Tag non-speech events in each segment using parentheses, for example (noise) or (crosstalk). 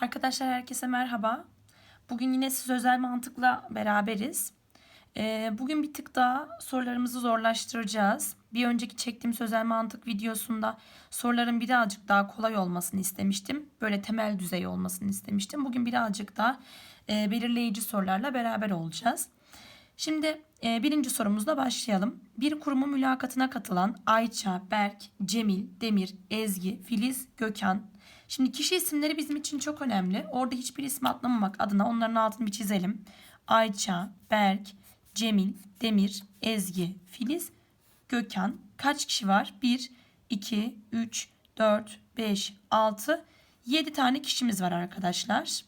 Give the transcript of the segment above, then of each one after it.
Arkadaşlar herkese merhaba. Bugün yine siz özel mantıkla beraberiz. Ee, bugün bir tık daha sorularımızı zorlaştıracağız. Bir önceki çektiğim sözel mantık videosunda soruların birazcık daha kolay olmasını istemiştim. Böyle temel düzey olmasını istemiştim. Bugün birazcık daha e, belirleyici sorularla beraber olacağız. Şimdi e, birinci sorumuzla başlayalım. Bir kurumun mülakatına katılan Ayça, Berk, Cemil, Demir, Ezgi, Filiz, Gökhan. Şimdi kişi isimleri bizim için çok önemli. Orada hiçbir ismi atlamamak adına onların altını bir çizelim. Ayça, Berk, Cemil, Demir, Ezgi, Filiz, Gökhan. Kaç kişi var? 1, 2, 3, 4, 5, 6, 7 tane kişimiz var arkadaşlar.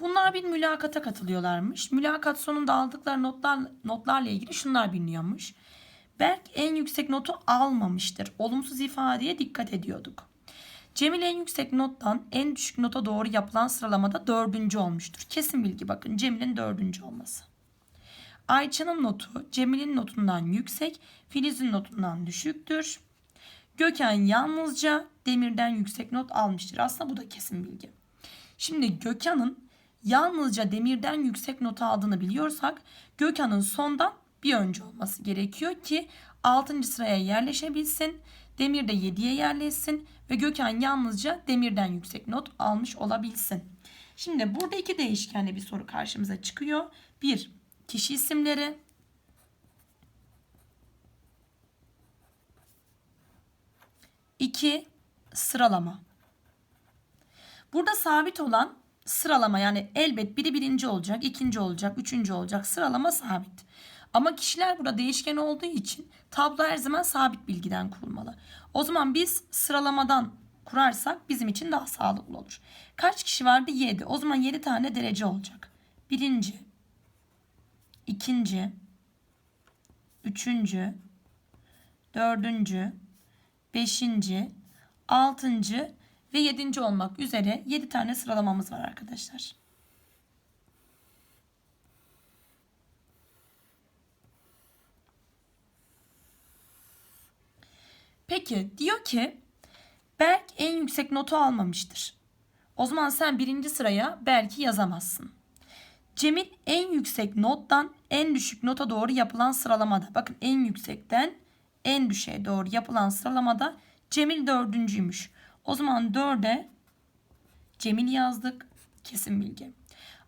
Bunlar bir mülakata katılıyorlarmış. Mülakat sonunda aldıkları notlar, notlarla ilgili şunlar biliniyormuş. Berk en yüksek notu almamıştır. Olumsuz ifadeye dikkat ediyorduk. Cemil en yüksek nottan en düşük nota doğru yapılan sıralamada dördüncü olmuştur. Kesin bilgi bakın Cemil'in dördüncü olması. Ayça'nın notu Cemil'in notundan yüksek, Filiz'in notundan düşüktür. Gökhan yalnızca Demir'den yüksek not almıştır. Aslında bu da kesin bilgi. Şimdi Gökhan'ın yalnızca Demir'den yüksek not aldığını biliyorsak Gökhan'ın sondan bir önce olması gerekiyor ki 6. sıraya yerleşebilsin. Demir de 7'ye yerleşsin ve Gökhan yalnızca Demir'den yüksek not almış olabilsin. Şimdi burada iki değişkenli bir soru karşımıza çıkıyor. Bir, kişi isimleri. İki, sıralama. Burada sabit olan sıralama yani elbet biri birinci olacak, ikinci olacak, üçüncü olacak. Sıralama sabit. Ama kişiler burada değişken olduğu için tablo her zaman sabit bilgiden kurulmalı. O zaman biz sıralamadan kurarsak bizim için daha sağlıklı olur. Kaç kişi vardı? 7. O zaman 7 tane derece olacak. Birinci, ikinci, üçüncü, dördüncü, beşinci, altıncı ve yedinci olmak üzere 7 tane sıralamamız var arkadaşlar. Peki diyor ki Berk en yüksek notu almamıştır. O zaman sen birinci sıraya Berk'i yazamazsın. Cemil en yüksek nottan en düşük nota doğru yapılan sıralamada. Bakın en yüksekten en düşüğe doğru yapılan sıralamada Cemil dördüncüymüş. O zaman dörde Cemil yazdık. Kesin bilgi.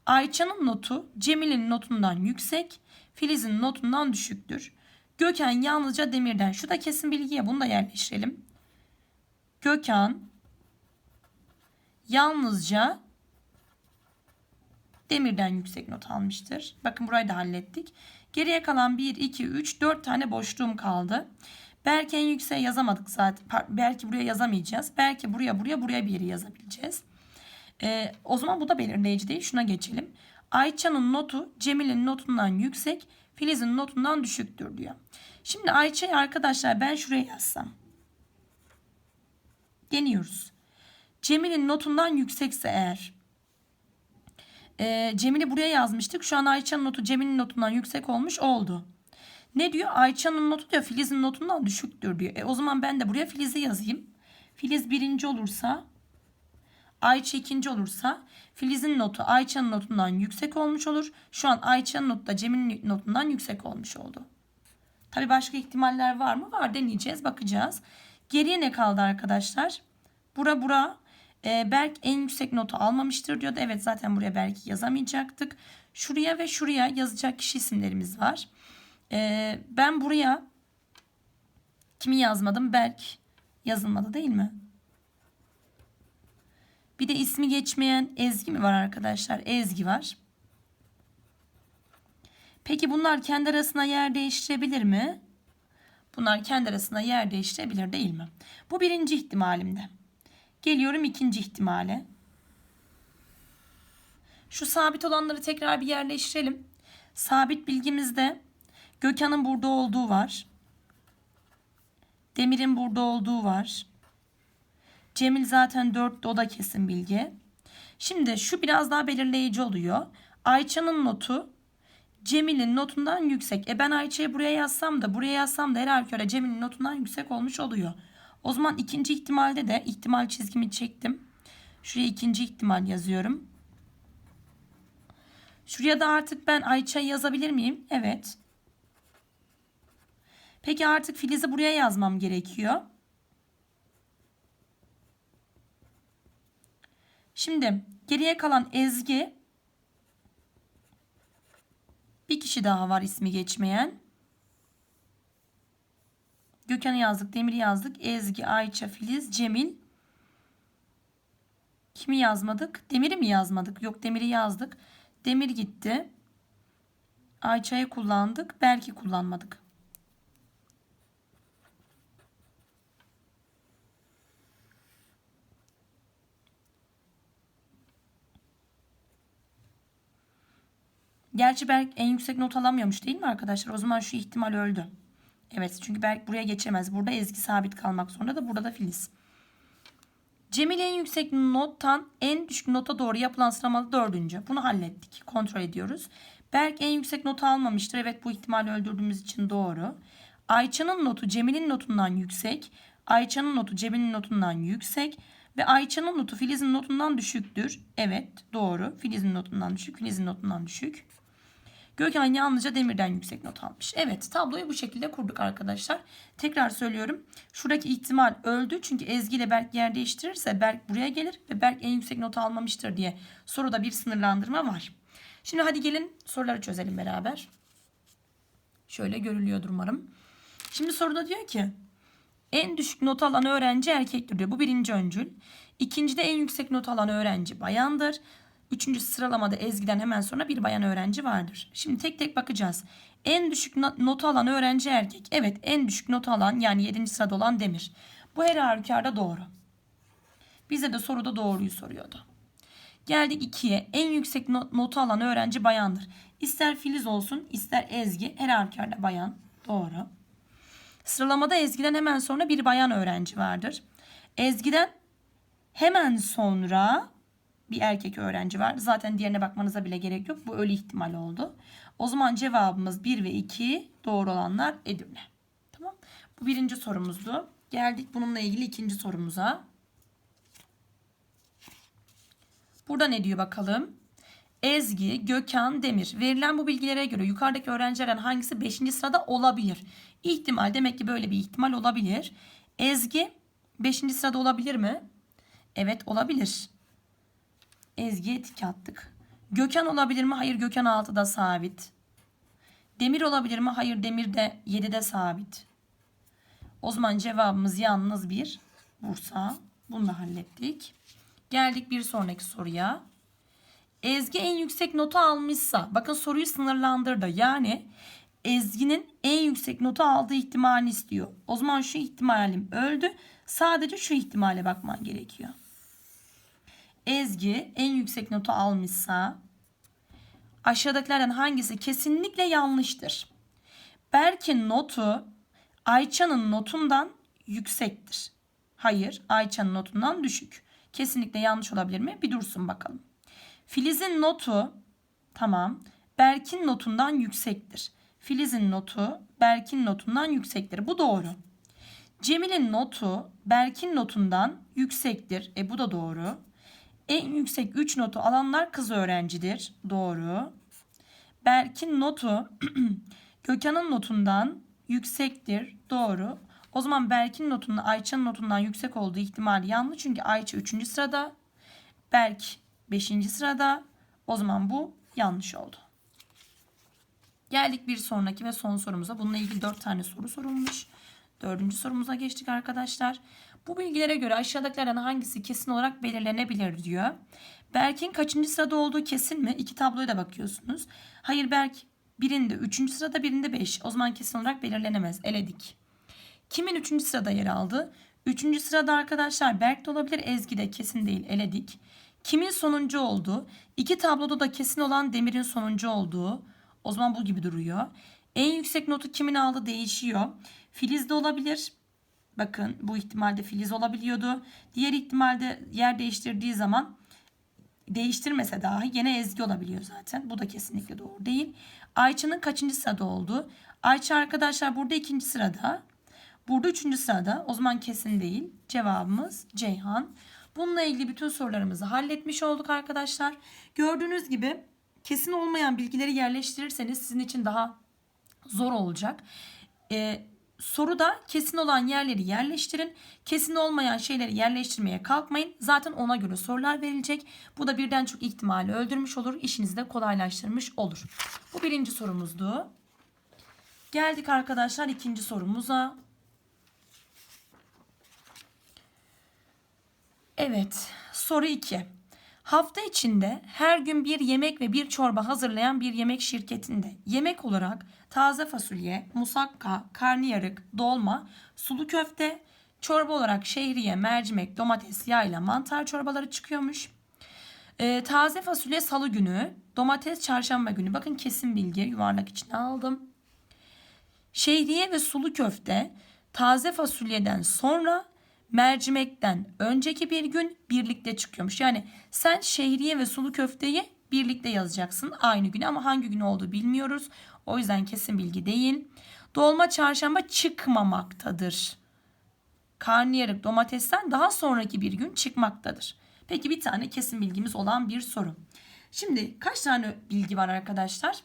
Ayça'nın notu Cemil'in notundan yüksek, Filiz'in notundan düşüktür. Gökhan yalnızca Demir'den. Şu da kesin bilgiye bunu da yerleştirelim. Gökhan yalnızca Demir'den yüksek not almıştır. Bakın burayı da hallettik. Geriye kalan 1, 2, 3, 4 tane boşluğum kaldı. Belki en yükseğe yazamadık zaten. Belki buraya yazamayacağız. Belki buraya, buraya, buraya bir yere yazabileceğiz. Ee, o zaman bu da belirleyici değil. Şuna geçelim. Ayça'nın notu Cemil'in notundan yüksek, Filiz'in notundan düşüktür diyor. Şimdi Ayça'yı arkadaşlar ben şuraya yazsam. Deniyoruz. Cemil'in notundan yüksekse eğer. E, Cemil'i buraya yazmıştık. Şu an Ayça'nın notu Cemil'in notundan yüksek olmuş oldu. Ne diyor? Ayça'nın notu diyor Filiz'in notundan düşüktür diyor. E, o zaman ben de buraya Filiz'i yazayım. Filiz birinci olursa Ayça ikinci olursa Filiz'in notu Ayça'nın notundan yüksek olmuş olur. Şu an Ayça'nın notu da Cemil'in notundan yüksek olmuş oldu. Tabi başka ihtimaller var mı? Var deneyeceğiz bakacağız. Geriye ne kaldı arkadaşlar? Bura bura e, Berk en yüksek notu almamıştır diyordu. Evet zaten buraya Berk'i yazamayacaktık. Şuraya ve şuraya yazacak kişi isimlerimiz var. E, ben buraya kimi yazmadım? Berk yazılmadı değil mi? Bir de ismi geçmeyen Ezgi mi var arkadaşlar? Ezgi var. Peki bunlar kendi arasında yer değiştirebilir mi? Bunlar kendi arasında yer değiştirebilir değil mi? Bu birinci ihtimalimde. Geliyorum ikinci ihtimale. Şu sabit olanları tekrar bir yerleştirelim. Sabit bilgimizde Gökhan'ın burada olduğu var. Demir'in burada olduğu var. Cemil zaten 4'te o da kesin bilgi. Şimdi şu biraz daha belirleyici oluyor. Ayça'nın notu Cemil'in notundan yüksek. E ben Ayça'yı buraya yazsam da buraya yazsam da her halükarda Cemil'in notundan yüksek olmuş oluyor. O zaman ikinci ihtimalde de ihtimal çizgimi çektim. Şuraya ikinci ihtimal yazıyorum. Şuraya da artık ben Ayça'yı yazabilir miyim? Evet. Peki artık Filiz'i buraya yazmam gerekiyor. Şimdi geriye kalan Ezgi bir kişi daha var ismi geçmeyen. Gökhan'ı yazdık, Demir'i yazdık. Ezgi, Ayça, Filiz, Cemil. Kimi yazmadık? Demir'i mi yazmadık? Yok Demir'i yazdık. Demir gitti. Ayça'yı kullandık. Belki kullanmadık. Gerçi Berk en yüksek not alamıyormuş değil mi arkadaşlar? O zaman şu ihtimal öldü. Evet çünkü Berk buraya geçemez. Burada Ezgi sabit kalmak zorunda da burada da Filiz. Cemil en yüksek nottan en düşük nota doğru yapılan sıralamalı dördüncü. Bunu hallettik. Kontrol ediyoruz. Berk en yüksek notu almamıştır. Evet bu ihtimali öldürdüğümüz için doğru. Ayça'nın notu Cemil'in notundan yüksek. Ayça'nın notu Cemil'in notundan yüksek. Ve Ayça'nın notu Filiz'in notundan düşüktür. Evet doğru. Filiz'in notundan düşük. Filiz'in notundan düşük. Gökhan yalnızca Demir'den yüksek not almış. Evet tabloyu bu şekilde kurduk arkadaşlar. Tekrar söylüyorum. Şuradaki ihtimal öldü. Çünkü Ezgi ile Berk yer değiştirirse Berk buraya gelir ve Berk en yüksek not almamıştır diye soruda bir sınırlandırma var. Şimdi hadi gelin soruları çözelim beraber. Şöyle görülüyordur umarım. Şimdi soruda diyor ki en düşük not alan öğrenci erkektir diyor. Bu birinci öncül. İkincide en yüksek not alan öğrenci bayandır. Üçüncü sıralamada Ezgi'den hemen sonra bir bayan öğrenci vardır. Şimdi tek tek bakacağız. En düşük not alan öğrenci erkek. Evet en düşük not alan yani 7. sırada olan Demir. Bu her halükarda doğru. Bize de soruda doğruyu soruyordu. Geldik 2'ye. En yüksek not, notu alan öğrenci bayandır. İster Filiz olsun ister Ezgi her halükarda bayan. Doğru. Sıralamada Ezgi'den hemen sonra bir bayan öğrenci vardır. Ezgi'den hemen sonra bir erkek öğrenci var. Zaten diğerine bakmanıza bile gerek yok. Bu ölü ihtimal oldu. O zaman cevabımız 1 ve 2 doğru olanlar Edirne. Tamam. Bu birinci sorumuzdu. Geldik bununla ilgili ikinci sorumuza. Burada ne diyor bakalım? Ezgi, Gökhan, Demir. Verilen bu bilgilere göre yukarıdaki öğrencilerden hangisi 5. sırada olabilir? İhtimal demek ki böyle bir ihtimal olabilir. Ezgi 5. sırada olabilir mi? Evet olabilir. Ezgi'ye tik attık. Gökhan olabilir mi? Hayır Gökhan 6'da sabit. Demir olabilir mi? Hayır Demir de 7'de sabit. O zaman cevabımız yalnız bir Bursa. Bunu da hallettik. Geldik bir sonraki soruya. Ezgi en yüksek notu almışsa bakın soruyu sınırlandırdı. Yani Ezgi'nin en yüksek notu aldığı ihtimalini istiyor. O zaman şu ihtimalim öldü. Sadece şu ihtimale bakman gerekiyor. Ezgi en yüksek notu almışsa aşağıdakilerden hangisi kesinlikle yanlıştır? Berk'in notu Ayça'nın notundan yüksektir. Hayır, Ayça'nın notundan düşük. Kesinlikle yanlış olabilir mi? Bir dursun bakalım. Filiz'in notu tamam. Berk'in notundan yüksektir. Filiz'in notu Berk'in notundan yüksektir. Bu doğru. Cemil'in notu Berk'in notundan yüksektir. E bu da doğru. En yüksek 3 notu alanlar kız öğrencidir. Doğru. Berk'in notu (clears throat) Gökhan'ın notundan yüksektir. Doğru. O zaman Berk'in notunun Ayça'nın notundan yüksek olduğu ihtimali yanlış. Çünkü Ayça 3. sırada. Berk 5. sırada. O zaman bu yanlış oldu. Geldik bir sonraki ve son sorumuza. Bununla ilgili 4 tane soru sorulmuş. Dördüncü sorumuza geçtik arkadaşlar. Bu bilgilere göre aşağıdakilerden hangisi kesin olarak belirlenebilir diyor. Berk'in kaçıncı sırada olduğu kesin mi? İki tabloya da bakıyorsunuz. Hayır Berk birinde üçüncü sırada birinde beş. O zaman kesin olarak belirlenemez. Eledik. Kimin üçüncü sırada yer aldı? Üçüncü sırada arkadaşlar Berk de olabilir Ezgi de kesin değil. Eledik. Kimin sonuncu olduğu? İki tabloda da kesin olan Demir'in sonuncu olduğu. O zaman bu gibi duruyor. En yüksek notu kimin aldı değişiyor. Filiz de olabilir. Bakın bu ihtimalde Filiz olabiliyordu. Diğer ihtimalde yer değiştirdiği zaman değiştirmese dahi yine Ezgi olabiliyor zaten. Bu da kesinlikle doğru değil. Ayça'nın kaçıncı sırada olduğu. Ayça arkadaşlar burada ikinci sırada. Burada üçüncü sırada. O zaman kesin değil. Cevabımız Ceyhan. Bununla ilgili bütün sorularımızı halletmiş olduk arkadaşlar. Gördüğünüz gibi kesin olmayan bilgileri yerleştirirseniz sizin için daha zor olacak. Ee, soruda kesin olan yerleri yerleştirin. Kesin olmayan şeyleri yerleştirmeye kalkmayın. Zaten ona göre sorular verilecek. Bu da birden çok ihtimali öldürmüş olur. İşinizi de kolaylaştırmış olur. Bu birinci sorumuzdu. Geldik arkadaşlar ikinci sorumuza. Evet, soru 2. Hafta içinde her gün bir yemek ve bir çorba hazırlayan bir yemek şirketinde yemek olarak taze fasulye, musakka, karnıyarık, dolma, sulu köfte, çorba olarak şehriye, mercimek, domates, yağ mantar çorbaları çıkıyormuş. Ee, taze fasulye salı günü, domates çarşamba günü. Bakın kesin bilgi yuvarlak içine aldım. Şehriye ve sulu köfte taze fasulyeden sonra mercimekten önceki bir gün birlikte çıkıyormuş. Yani sen şehriye ve sulu köfteyi birlikte yazacaksın aynı gün ama hangi gün olduğu bilmiyoruz. O yüzden kesin bilgi değil. Dolma çarşamba çıkmamaktadır. Karnıyarık domatesten daha sonraki bir gün çıkmaktadır. Peki bir tane kesin bilgimiz olan bir soru. Şimdi kaç tane bilgi var arkadaşlar?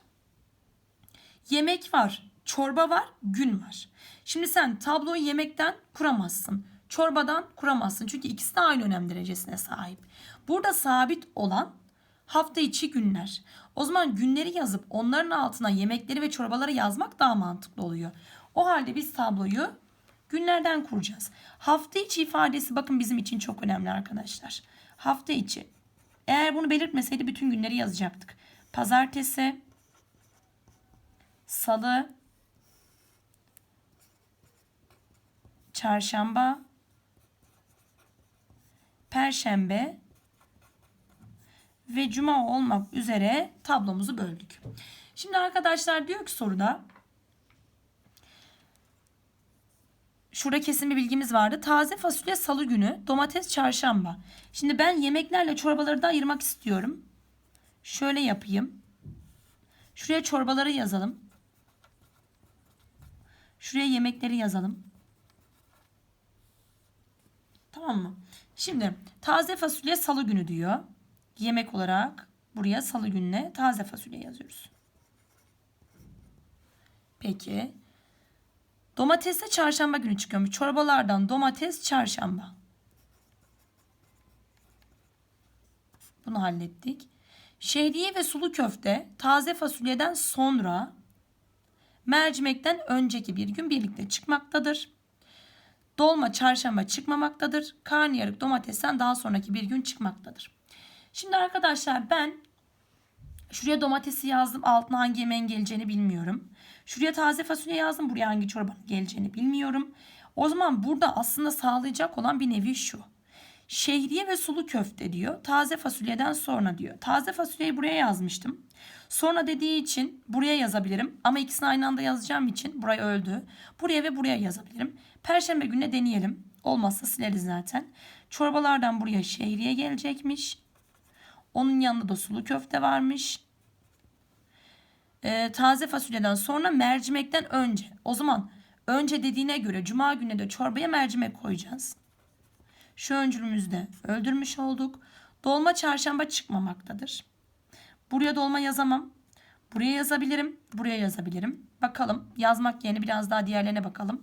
Yemek var, çorba var, gün var. Şimdi sen tabloyu yemekten kuramazsın. Çorbadan kuramazsın. Çünkü ikisi de aynı önem derecesine sahip. Burada sabit olan hafta içi günler. O zaman günleri yazıp onların altına yemekleri ve çorbaları yazmak daha mantıklı oluyor. O halde biz tabloyu günlerden kuracağız. Hafta içi ifadesi bakın bizim için çok önemli arkadaşlar. Hafta içi. Eğer bunu belirtmeseydi bütün günleri yazacaktık. Pazartesi, salı, çarşamba, perşembe ve cuma olmak üzere tablomuzu böldük. Şimdi arkadaşlar diyor ki soruda Şurada kesin bir bilgimiz vardı. Taze fasulye salı günü, domates çarşamba. Şimdi ben yemeklerle çorbaları da ayırmak istiyorum. Şöyle yapayım. Şuraya çorbaları yazalım. Şuraya yemekleri yazalım. Tamam mı? Şimdi taze fasulye salı günü diyor. Yemek olarak buraya salı gününe taze fasulye yazıyoruz. Peki. Domates de çarşamba günü çıkıyormuş. Çorbalardan domates çarşamba. Bunu hallettik. Şehriye ve sulu köfte taze fasulyeden sonra mercimekten önceki bir gün birlikte çıkmaktadır. Dolma çarşamba çıkmamaktadır. Karnıyarık domatesten daha sonraki bir gün çıkmaktadır. Şimdi arkadaşlar ben şuraya domatesi yazdım. Altına hangi yemeğin geleceğini bilmiyorum. Şuraya taze fasulye yazdım. Buraya hangi çorbanın geleceğini bilmiyorum. O zaman burada aslında sağlayacak olan bir nevi şu. Şehriye ve sulu köfte diyor. Taze fasulyeden sonra diyor. Taze fasulyeyi buraya yazmıştım. Sonra dediği için buraya yazabilirim. Ama ikisini aynı anda yazacağım için buraya öldü. Buraya ve buraya yazabilirim. Perşembe gününe deneyelim. Olmazsa sileriz zaten. Çorbalardan buraya şehriye gelecekmiş. Onun yanında da sulu köfte varmış. Ee, taze fasulyeden sonra mercimekten önce. O zaman önce dediğine göre cuma gününe de çorbaya mercimek koyacağız. Şu öncülümüzü de öldürmüş olduk. Dolma çarşamba çıkmamaktadır. Buraya dolma yazamam. Buraya yazabilirim. Buraya yazabilirim. Bakalım yazmak yerine biraz daha diğerlerine bakalım.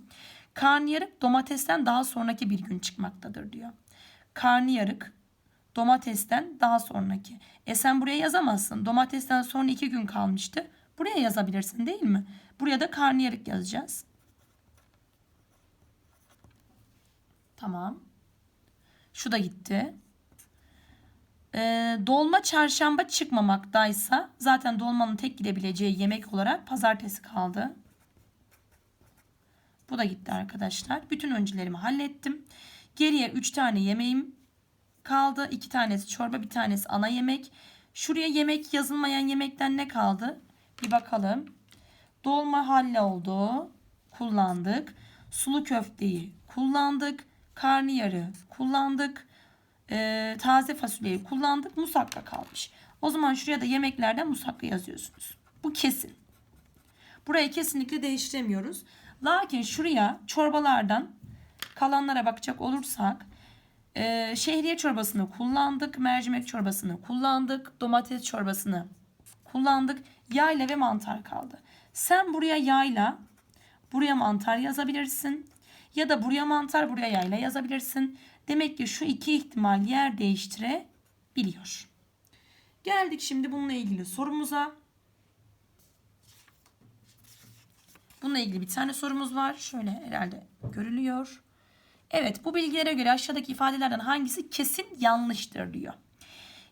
Karnıyarık domatesten daha sonraki bir gün çıkmaktadır diyor. Karnıyarık domatesten daha sonraki. E sen buraya yazamazsın. Domatesten sonra iki gün kalmıştı. Buraya yazabilirsin değil mi? Buraya da karnıyarık yazacağız. Tamam. Şu da gitti. Ee, dolma çarşamba çıkmamaktaysa zaten dolmanın tek gidebileceği yemek olarak pazartesi kaldı. Bu da gitti arkadaşlar. Bütün öncülerimi hallettim. Geriye 3 tane yemeğim kaldı. 2 tanesi çorba, bir tanesi ana yemek. Şuraya yemek yazılmayan yemekten ne kaldı? Bir bakalım. Dolma halle oldu. Kullandık. Sulu köfteyi kullandık. Karnıyarı kullandık. Ee, taze fasulyeyi kullandık. Musakka kalmış. O zaman şuraya da yemeklerden musakka yazıyorsunuz. Bu kesin. Burayı kesinlikle değiştiremiyoruz. Lakin şuraya çorbalardan kalanlara bakacak olursak e, şehriye çorbasını kullandık, mercimek çorbasını kullandık, domates çorbasını kullandık. Yayla ve mantar kaldı. Sen buraya yayla, buraya mantar yazabilirsin. Ya da buraya mantar, buraya yayla yazabilirsin. Demek ki şu iki ihtimal yer değiştirebiliyor. Geldik şimdi bununla ilgili sorumuza. Bununla ilgili bir tane sorumuz var. Şöyle herhalde görülüyor. Evet bu bilgilere göre aşağıdaki ifadelerden hangisi kesin yanlıştır diyor.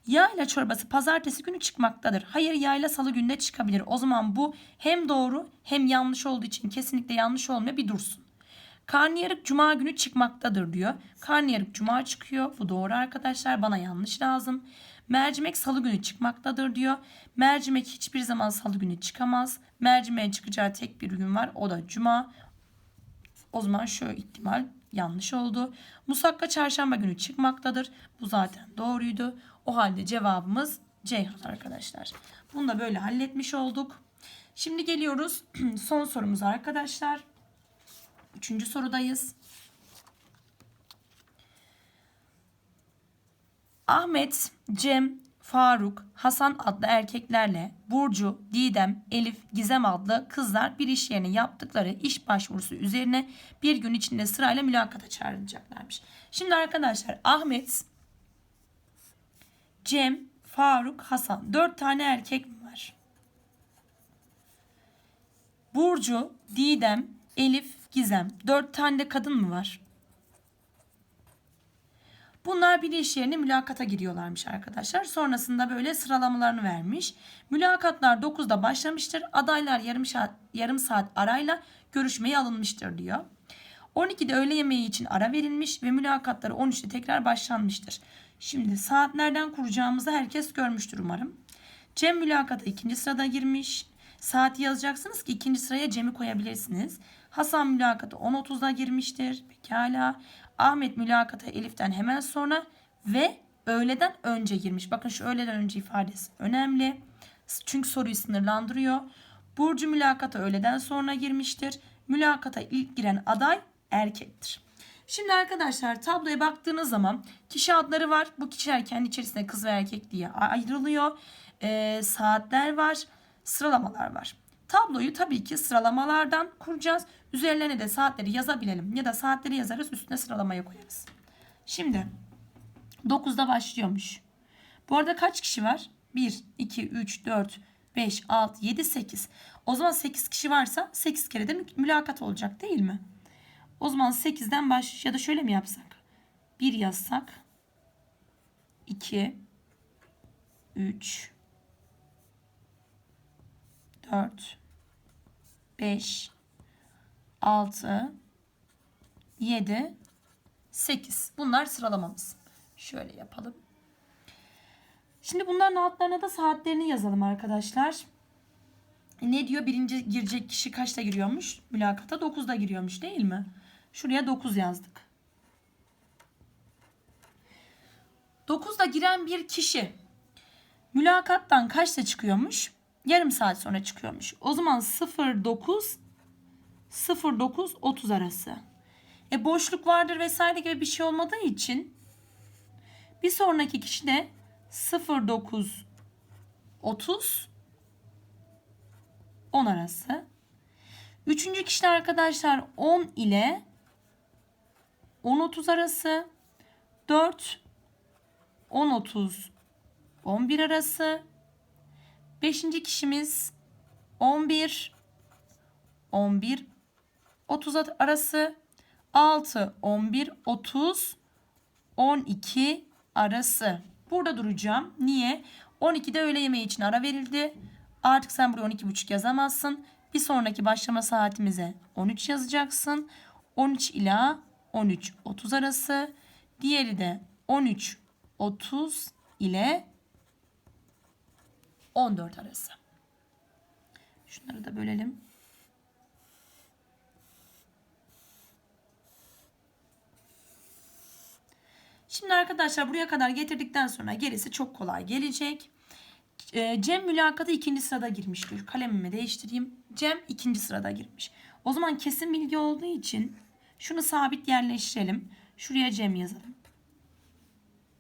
Yayla çorbası pazartesi günü çıkmaktadır. Hayır yayla salı günde çıkabilir. O zaman bu hem doğru hem yanlış olduğu için kesinlikle yanlış olmuyor bir dursun. Karnıyarık cuma günü çıkmaktadır diyor. Karnıyarık cuma çıkıyor. Bu doğru arkadaşlar. Bana yanlış lazım. Mercimek salı günü çıkmaktadır diyor. Mercimek hiçbir zaman salı günü çıkamaz. Mercimeğin çıkacağı tek bir gün var. O da cuma. O zaman şu ihtimal yanlış oldu. Musakka çarşamba günü çıkmaktadır. Bu zaten doğruydu. O halde cevabımız Ceyhan arkadaşlar. Bunu da böyle halletmiş olduk. Şimdi geliyoruz (clears throat) son sorumuza arkadaşlar. Üçüncü sorudayız. Ahmet, Cem, Faruk, Hasan adlı erkeklerle Burcu, Didem, Elif, Gizem adlı kızlar bir iş yerine yaptıkları iş başvurusu üzerine bir gün içinde sırayla mülakata çağrılacaklarmış. Şimdi arkadaşlar Ahmet, Cem, Faruk, Hasan dört tane erkek var? Burcu, Didem, Elif, Gizem. Dört tane de kadın mı var? Bunlar bir iş yerine mülakata giriyorlarmış arkadaşlar. Sonrasında böyle sıralamalarını vermiş. Mülakatlar 9'da başlamıştır. Adaylar yarım saat, yarım saat arayla görüşmeye alınmıştır diyor. 12'de öğle yemeği için ara verilmiş ve mülakatları 13'te tekrar başlanmıştır. Şimdi saatlerden kuracağımızı herkes görmüştür umarım. Cem mülakata ikinci sırada girmiş. Saati yazacaksınız ki ikinci sıraya Cem'i koyabilirsiniz. Hasan mülakata 10.30'da girmiştir. Pekala. Ahmet mülakata Elif'ten hemen sonra ve öğleden önce girmiş. Bakın şu öğleden önce ifadesi önemli. Çünkü soruyu sınırlandırıyor. Burcu mülakata öğleden sonra girmiştir. Mülakata ilk giren aday erkektir. Şimdi arkadaşlar tabloya baktığınız zaman kişi adları var. Bu kişiler kendi içerisinde kız ve erkek diye ayrılıyor. Ee, saatler var. Sıralamalar var. Tabloyu tabii ki sıralamalardan kuracağız. Üzerlerine de saatleri yazabilelim. Ya da saatleri yazarız üstüne sıralamaya koyarız. Şimdi 9'da başlıyormuş. Bu arada kaç kişi var? 1, 2, 3, 4, 5, 6, 7, 8. O zaman 8 kişi varsa 8 kere de mülakat olacak değil mi? O zaman 8'den baş ya da şöyle mi yapsak? 1 yazsak 2 3 4 5 6 7 8 bunlar sıralamamız. Şöyle yapalım. Şimdi bunların altlarına da saatlerini yazalım arkadaşlar. Ne diyor? Birinci girecek kişi kaçta giriyormuş? Mülakata 9'da giriyormuş değil mi? Şuraya 9 yazdık. 9'da giren bir kişi mülakattan kaçta çıkıyormuş? Yarım saat sonra çıkıyormuş. O zaman 09 09 30 arası. E boşluk vardır vesaire gibi bir şey olmadığı için bir sonraki kişi de 09 30 10 arası. Üçüncü kişi de arkadaşlar 10 ile 10-30 arası. 4 10-30 11 arası. Beşinci kişimiz 11 11 30 arası. 6 11 30 12 arası. Burada duracağım. Niye? 12'de öğle yemeği için ara verildi. Artık sen buraya 12.30 yazamazsın. Bir sonraki başlama saatimize 13 yazacaksın. 13 ila 13.30 arası. Diğeri de 13.30 ile 14 arası. Şunları da bölelim. Şimdi arkadaşlar buraya kadar getirdikten sonra gerisi çok kolay gelecek. Cem mülakatı ikinci sırada girmiş diyor. Kalemimi değiştireyim. Cem ikinci sırada girmiş. O zaman kesin bilgi olduğu için şunu sabit yerleştirelim. Şuraya Cem yazalım.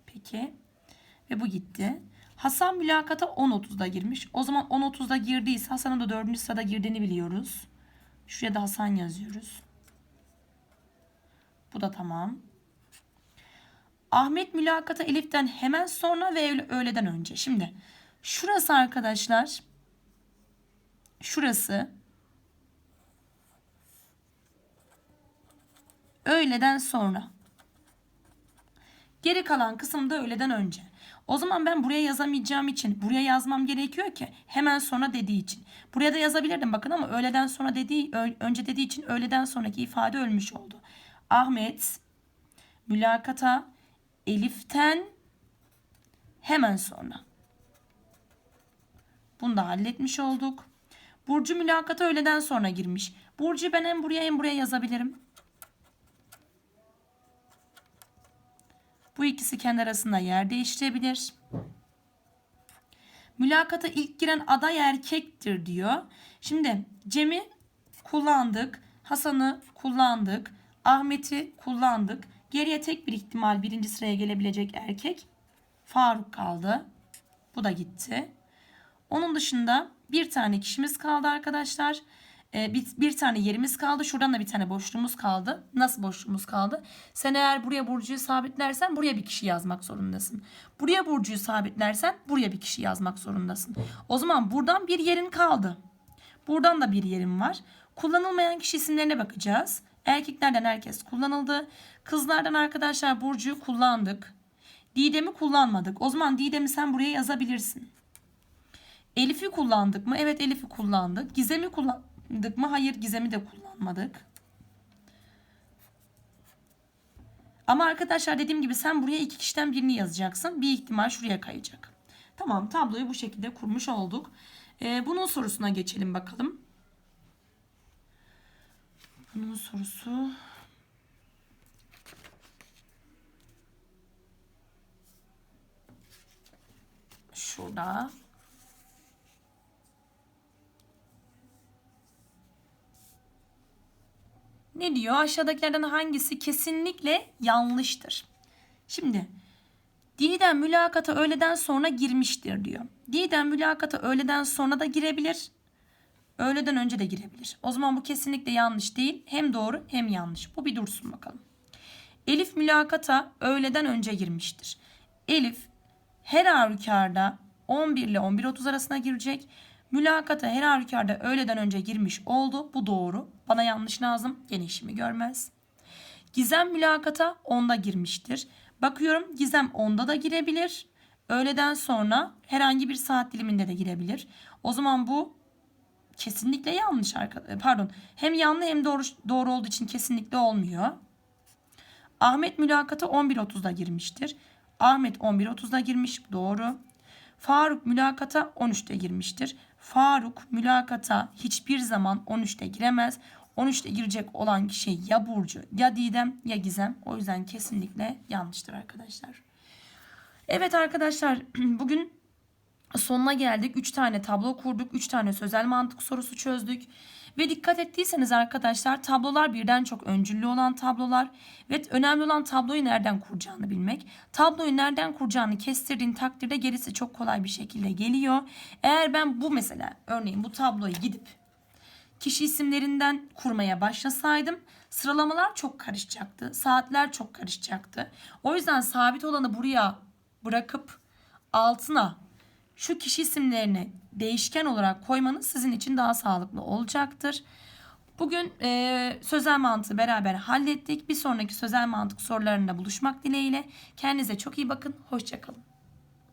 Peki. Ve bu gitti. Hasan mülakata 10.30'da girmiş. O zaman 10.30'da girdiyse Hasan'ın da 4. sırada girdiğini biliyoruz. Şuraya da Hasan yazıyoruz. Bu da tamam. Ahmet mülakata Elif'ten hemen sonra ve öğle- öğleden önce. Şimdi şurası arkadaşlar şurası öğleden sonra. Geri kalan kısım da öğleden önce. O zaman ben buraya yazamayacağım için buraya yazmam gerekiyor ki hemen sonra dediği için. Buraya da yazabilirdim bakın ama öğleden sonra dediği önce dediği için öğleden sonraki ifade ölmüş oldu. Ahmet mülakata Elif'ten hemen sonra. Bunu da halletmiş olduk. Burcu mülakata öğleden sonra girmiş. Burcu ben hem buraya hem buraya yazabilirim. Bu ikisi kendi arasında yer değiştirebilir. Mülakata ilk giren aday erkektir diyor. Şimdi Cem'i kullandık. Hasan'ı kullandık. Ahmet'i kullandık. Geriye tek bir ihtimal birinci sıraya gelebilecek erkek Faruk kaldı. Bu da gitti. Onun dışında bir tane kişimiz kaldı arkadaşlar. Ee, bir, bir tane yerimiz kaldı. Şuradan da bir tane boşluğumuz kaldı. Nasıl boşluğumuz kaldı? Sen eğer buraya Burcu'yu sabitlersen buraya bir kişi yazmak zorundasın. Buraya Burcu'yu sabitlersen buraya bir kişi yazmak zorundasın. O zaman buradan bir yerin kaldı. Buradan da bir yerim var. Kullanılmayan kişi isimlerine bakacağız. Erkeklerden herkes kullanıldı. Kızlardan arkadaşlar Burcu'yu kullandık. Didem'i kullanmadık. O zaman Didem'i sen buraya yazabilirsin. Elif'i kullandık mı? Evet Elif'i kullandık. Gizem'i kullandık mı? Hayır Gizem'i de kullanmadık. Ama arkadaşlar dediğim gibi sen buraya iki kişiden birini yazacaksın. Bir ihtimal şuraya kayacak. Tamam tabloyu bu şekilde kurmuş olduk. Ee, bunun sorusuna geçelim bakalım. Bunun sorusu... Şurada. Ne diyor? Aşağıdakilerden hangisi kesinlikle yanlıştır? Şimdi Didem mülakata öğleden sonra girmiştir diyor. Didem mülakata öğleden sonra da girebilir. Öğleden önce de girebilir. O zaman bu kesinlikle yanlış değil. Hem doğru hem yanlış. Bu bir dursun bakalım. Elif mülakata öğleden önce girmiştir. Elif her halükarda 11 ile 11.30 arasına girecek. Mülakata her halükarda öğleden önce girmiş oldu. Bu doğru. Bana yanlış lazım. Gene işimi görmez. Gizem mülakata 10'da girmiştir. Bakıyorum Gizem 10'da da girebilir. Öğleden sonra herhangi bir saat diliminde de girebilir. O zaman bu kesinlikle yanlış. Pardon. Hem yanlış hem doğru doğru olduğu için kesinlikle olmuyor. Ahmet mülakata 11.30'da girmiştir. Ahmet 11.30'da girmiş. Doğru. Faruk mülakata 13'te girmiştir. Faruk mülakata hiçbir zaman 13'te giremez. 13'te girecek olan kişi ya Burcu ya Didem ya Gizem. O yüzden kesinlikle yanlıştır arkadaşlar. Evet arkadaşlar (clears throat) bugün sonuna geldik. 3 tane tablo kurduk. 3 tane sözel mantık sorusu çözdük. Ve dikkat ettiyseniz arkadaşlar tablolar birden çok öncüllü olan tablolar. Ve önemli olan tabloyu nereden kuracağını bilmek. Tabloyu nereden kuracağını kestirdiğin takdirde gerisi çok kolay bir şekilde geliyor. Eğer ben bu mesela örneğin bu tabloyu gidip kişi isimlerinden kurmaya başlasaydım sıralamalar çok karışacaktı. Saatler çok karışacaktı. O yüzden sabit olanı buraya bırakıp altına şu kişi isimlerini değişken olarak koymanız sizin için daha sağlıklı olacaktır. Bugün e, sözel mantığı beraber hallettik. Bir sonraki sözel mantık sorularında buluşmak dileğiyle. Kendinize çok iyi bakın. Hoşçakalın.